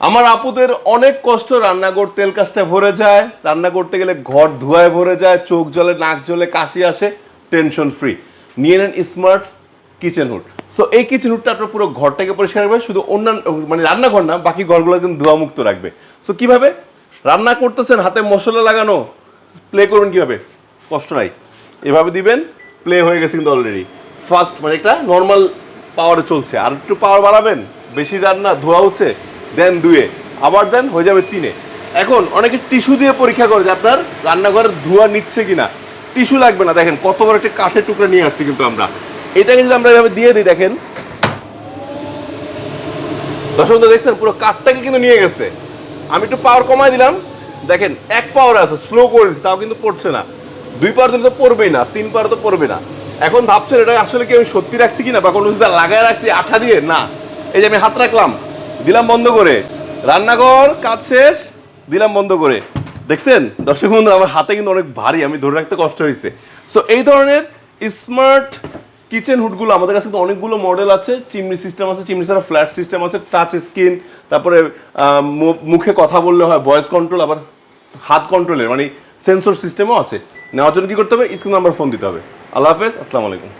আমার আপুদের অনেক কষ্ট রান্নাঘর তেল কাজটা ভরে যায়। রান্না করতে গেলে ঘর ধোয়ায় ভরে যায়, চোখ জলে, নাক জলে, কাশি আসে, টেনশন ফ্রি। নিয়ে নেন স্মার্ট কিচেন হুড। সো এই কিচেন হুডটা আপনার পুরো ঘরটাকে পরিষ্কার রাখবে, শুধু অন্যান্য মানে রান্নাঘর না, বাকি ঘরগুলো কিন্তু ধোয়া মুক্ত রাখবে। সো কীভাবে? রান্না করতেছেন, হাতে মশলা লাগানো। প্লে করবেন কীভাবে? কষ্ট নাই। এভাবে দিবেন প্লে হয়ে গেছে কিন্তু অলরেডি ফার্স্ট মানে একটা নর্মাল পাওয়ারে চলছে। আর একটু পাওয়ার বাড়াবেন। বেশি রান্না, ধোয়া হচ্ছে দেন দুয়ে, আবার দেন, হয়ে যাবে তিনে। এখন অনেকে টিস্যু দিয়ে পরীক্ষা করে যে আপনার রান্নাঘরের ধোঁয়া নিচ্ছে কিনা। টিস্যু লাগবে না, দেখেন কত বড় একটা কাঠের টুকরা নিয়ে আসছি কিন্তু আমরা। এটাকে যদি আমরা এভাবে দিয়ে দিই, দেখেন। দর্শক দেখছেন পুরো কাঠটাকে কিন্তু নিয়ে গেছে। আমি একটু পাওয়ার কমাই দিলাম। দেখেন, এক পাওয়ার আছে স্লো করেছি, তাও কিন্তু পড়ছে না। দুই পাওয়ার তো পড়বেই না, তিন পাওয়ার তো পড়বে না। এখন ভাবছেন, এটা আসলে কি আমি সত্যি রাখছি কিনা, বা কোনো লাগায় রাখছি, আঠা দিয়ে? না। এই যে আমি হাত রাখলাম দিলাম বন্ধ করে। রান্নাঘর, কাজ শেষ, দিলাম বন্ধ করে। দেখছেন? দর্শক বন্ধু আমার হাতে কিন্তু অনেক ভারী, আমি ধরে রাখতে কষ্ট হয়েছে। সো এই ধরনের স্মার্ট কিচেন হুডগুলো আমাদের কাছে কিন্তু অনেকগুলো মডেল আছে। চিমনি সিস্টেম আছে, চিমনি ছাড়া ফ্ল্যাট সিস্টেম আছে টাচ স্ক্রিন তারপরে মুখে কথা বললে হয় ভয়েস কন্ট্রোল আবার হাত কন্ট্রোলের মানে সেন্সর সিস্টেমও আছে। নেওয়ার জন্য কী করতে হবে? স্ক্রিন নাম্বার ফোন দিতে হবে। আল্লাহ হাফেজ, আসসালামু আলাইকুম।